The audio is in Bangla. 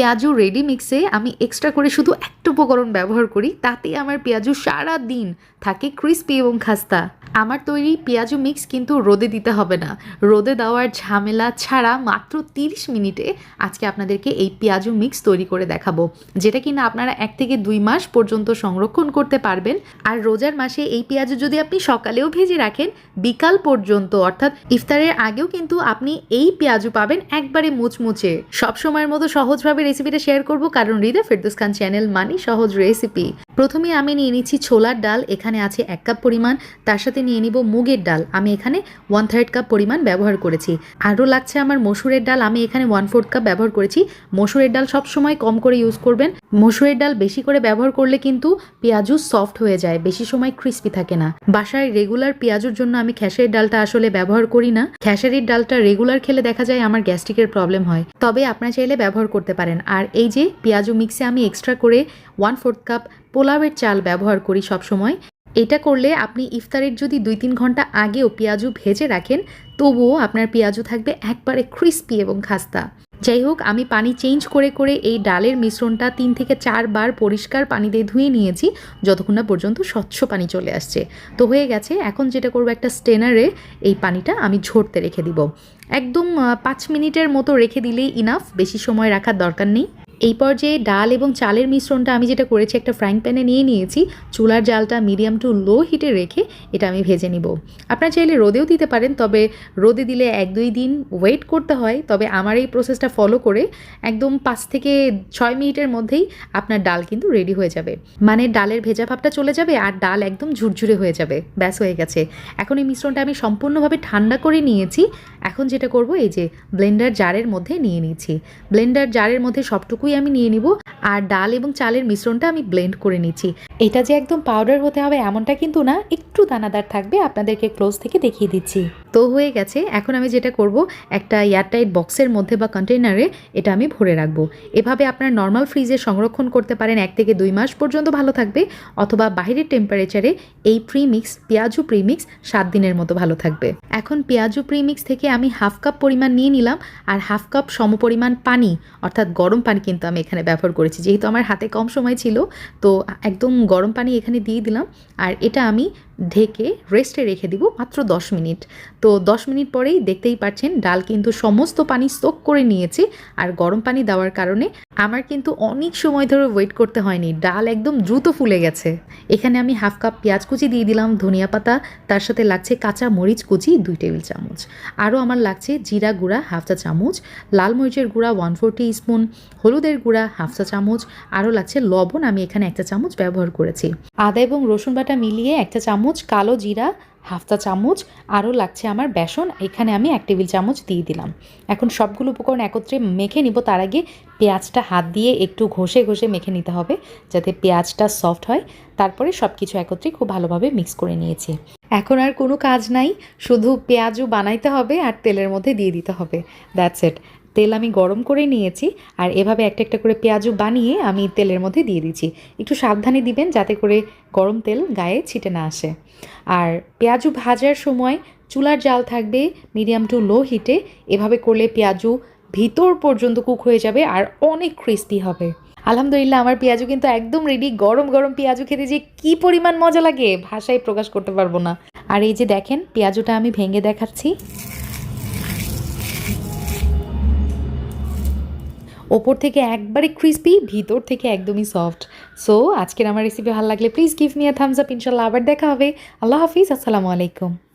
পেঁয়াজু রেডি মিক্সে আমি এক্সট্রা করে শুধু একটা উপকরণ ব্যবহার করি, তাতে আমার পেঁয়াজু সারা দিন থাকে ক্রিস্পি এবং খাস্তা। আমার তৈরি পেঁয়াজু মিক্স কিন্তু রোদে দিতে হবে না। রোদে দেওয়ার ঝামেলা ছাড়া মাত্র 30 মিনিটে আজকে আপনাদেরকে এই পেঁয়াজু মিক্স তৈরি করে দেখাবো, যেটা কিনা আপনারা এক থেকে দুই মাস পর্যন্ত সংরক্ষণ করতে পারবেন। আর রোজার মাসে এই পেঁয়াজু যদি আপনি সকালেও ভেজে রাখেন, বিকাল পর্যন্ত অর্থাৎ ইফতারের আগেও কিন্তু আপনি এই পেঁয়াজু পাবেন একবারে মুচমুচে। সব সময়ের মতো সহজভাবে রেসিপিটা শেয়ার করব। কারণ হৃদয় ফেরদুস খান চ্যানেল মানি সহজ রেসিপি প্রথমে আমি নিয়ে নিচ্ছি ছোলার ডাল। এখানে আছে এক কাপ পরিমাণ। তার সাথে নিয়ে নিব মুগের ডাল। আমি এখানে ওয়ান থার্ড কাপ পরিমাণ ব্যবহার করেছি। আরও লাগছে আমার মসুরের ডাল। আমি এখানে ওয়ান ফোর্থ কাপ ব্যবহার করেছি। মসুরের ডাল সব সময় কম করে ইউজ করবেন। মসুরের ডাল বেশি করে ব্যবহার করলে কিন্তু পেঁয়াজু সফট হয়ে যায়। বেশি সময় ক্রিস্পি থাকে না। বাসায় রেগুলার পেঁয়াজুর জন্য আমি খেসারির ডালটা আসলে ব্যবহার করি না। খেসারির ডালটা রেগুলার খেলে দেখা যায় আমার গ্যাস্ট্রিকের প্রবলেম হয়। তবে আপনারা চাইলে ব্যবহার করতে পারেন। আর এই যে পেঁয়াজু মিক্সে আমি এক্সট্রা করে ওয়ান ফোর্থ কাপ পোলাওয়ের চাল ব্যবহার করি সব সময় এটা করলে আপনি ইফতারের যদি দুই তিন ঘণ্টা আগেও পেঁয়াজু ভেজে রাখেন, তবুও আপনার পেঁয়াজু থাকবে একবারে ক্রিস্পি এবং খাস্তা। যাই হোক, আমি পানি চেঞ্জ করে করে এই ডালের মিশ্রণটা তিন থেকে চারবার পরিষ্কার পানি দিয়ে ধুয়ে নিয়েছি, যতক্ষণ না পর্যন্ত স্বচ্ছ পানি চলে আসছে। তো হয়ে গেছে, এখন যেটা করব একটা স্টেনারে এই পানিটা আমি ঝরতে রেখে দিব। একদম পাঁচ মিনিটের মতো রেখে দিলেই ইনাফ বেশি সময় রাখার দরকার নেই। এই পর্যায়ে ডাল এবং চালের মিশ্রণটা আমি যেটা করেছি, একটা ফ্রাইং প্যানে নিয়ে নিয়েছি। চুলার জালটা মিডিয়াম টু লো হিটে রেখে এটা আমি ভেজে নিব। আপনারা চাইলে রোদেও দিতে পারেন, তবে রোদে দিলে এক দুই দিন ওয়েট করতে হয়। তবে আমার এই প্রসেসটা ফলো করে একদম পাঁচ থেকে ছয় মিনিটের মধ্যেই আপনার ডাল কিন্তু রেডি হয়ে যাবে। মানে ডালের ভেজা ভাবটা চলে যাবে আর ডাল একদম ঝুরঝুরে হয়ে যাবে। ব্যাস হয়ে গেছে। এখন এই মিশ্রণটা আমি সম্পূর্ণভাবে ঠান্ডা করে নিয়েছি। এখন যেটা করব, এই যে ব্লেন্ডার জারের মধ্যে নিয়ে নিয়েছি ব্লেন্ডার জারের মধ্যে সবটুকুই আমি নিয়ে নিব। আর ডাল এবং চালের মিশ্রণটা আমি ব্লেন্ড করে নিচ্ছি। এটা যে একদম পাউডার হতে হবে এমনটা কিন্তু না, একটু দানাদার থাকবে, আপনাদেরকে ক্লোজ থেকে দেখিয়ে দিচ্ছি। তো হয়ে গেছে, এখন আমি যেটা করব, একটা এয়ারটাইট বক্সের মধ্যে বা কন্টেনারে এটা আমি ভরে রাখব। এভাবে আপনার নর্মাল ফ্রিজে সংরক্ষণ করতে পারেন এক থেকে দুই মাস পর্যন্ত ভালো থাকবে, অথবা বাইরের টেম্পারেচারে এই প্রিমিক্স পেঁয়াজু প্রিমিক্স সাত দিনের মতো ভালো থাকবে। এখন পেঁয়াজু প্রিমিক্স থেকে আমি হাফ কাপ পরিমাণ নিয়ে নিলাম, আর হাফ কাপ সমপরিমাণ পানি, অর্থাৎ গরম পানি কিন্তু আমি এখানে ব্যবহার করেছি। যেহেতু আমার হাতে কম সময় ছিল, তো একদম গরম পানি এখানে দিয়ে দিলাম। আর এটা আমি ঢেকে রেস্টে রেখে দিব মাত্র দশ মিনিট। তো দশ মিনিট পরেই দেখতেই পাচ্ছেন ডাল কিন্তু সমস্ত পানি সোক করে নিয়েছে। আর গরম পানি দেওয়ার কারণে আমার কিন্তু অনেক সময় ধরে ওয়েট করতে হয়নি। ডাল একদম দ্রুত ফুলে গেছে। এখানে আমি হাফ কাপ পেঁয়াজ কুচি দিয়ে দিলাম, ধনিয়া পাতা, তার সাথে লাগছে কাঁচা মরিচ কুচি, দুই টেবিল চামচ। আরও আমার লাগছে জিরা গুঁড়া হাফ চা চামচ, লাল মরিচের গুঁড়া ওয়ান ফোর স্পুন হলুদের গুঁড়া হাফ চা চামচ আরও লাগছে লবণ, আমি এখানে একটা চামচ ব্যবহার করেছি। আদা এবং রসুন বাটা মিলিয়ে একটা চামচ, কালো জিরা, হাফ চা চামচ, আরও লাগছে আমার বেসন, এখানে আমি এক টেবিল চামচ দিয়ে দিলাম। এখন সবগুলো উপকরণ একত্রে মেখে নিব, তার আগে পেঁয়াজটা হাত দিয়ে একটু ঘষে ঘষে মেখে নিতে হবে, যাতে পেঁয়াজটা সফট হয়। তারপরে সব কিছু একত্রে খুব ভালোভাবে মিক্স করে নিয়েছি। এখন আর কোনো কাজ নাই, শুধু পেঁয়াজও বানাইতে হবে আর তেলের মধ্যে দিয়ে দিতে হবে। That's it. তেল আমি গরম করে নিয়েছি আর এভাবে একটা একটা করে পেঁয়াজু বানিয়ে আমি তেলের মধ্যে দিয়ে দিচ্ছি। একটু সাবধানে দিবেন যাতে করে গরম তেল গায়ে ছিটে না আসে। আর পেঁয়াজু ভাজার সময় চুলার জাল থাকবে মিডিয়াম টু লো হিটে। এভাবে করলে পেঁয়াজু ভিতর পর্যন্ত কুক হয়ে যাবে আর অনেক ক্রিস্পি হবে। আলহামদুলিল্লাহ আমার পেঁয়াজু কিন্তু একদম রেডি গরম গরম পেঁয়াজু খেতে যে কি পরিমাণ মজা লাগে ভাষায় প্রকাশ করতে পারব না। আর এই যে দেখেন, পেঁয়াজুটা আমি ভেঙে দেখাচ্ছি। ওপর থেকে একবারে ক্রিস্পি ভিতর থেকে একদমই সফট সো আজকের আমার রেসিপি ভালো লাগলে please give me a thumbs up ইনশাল্লাহ আবার দেখা হবে। আল্লাহ হাফিজ, আসসালামু আলাইকুম।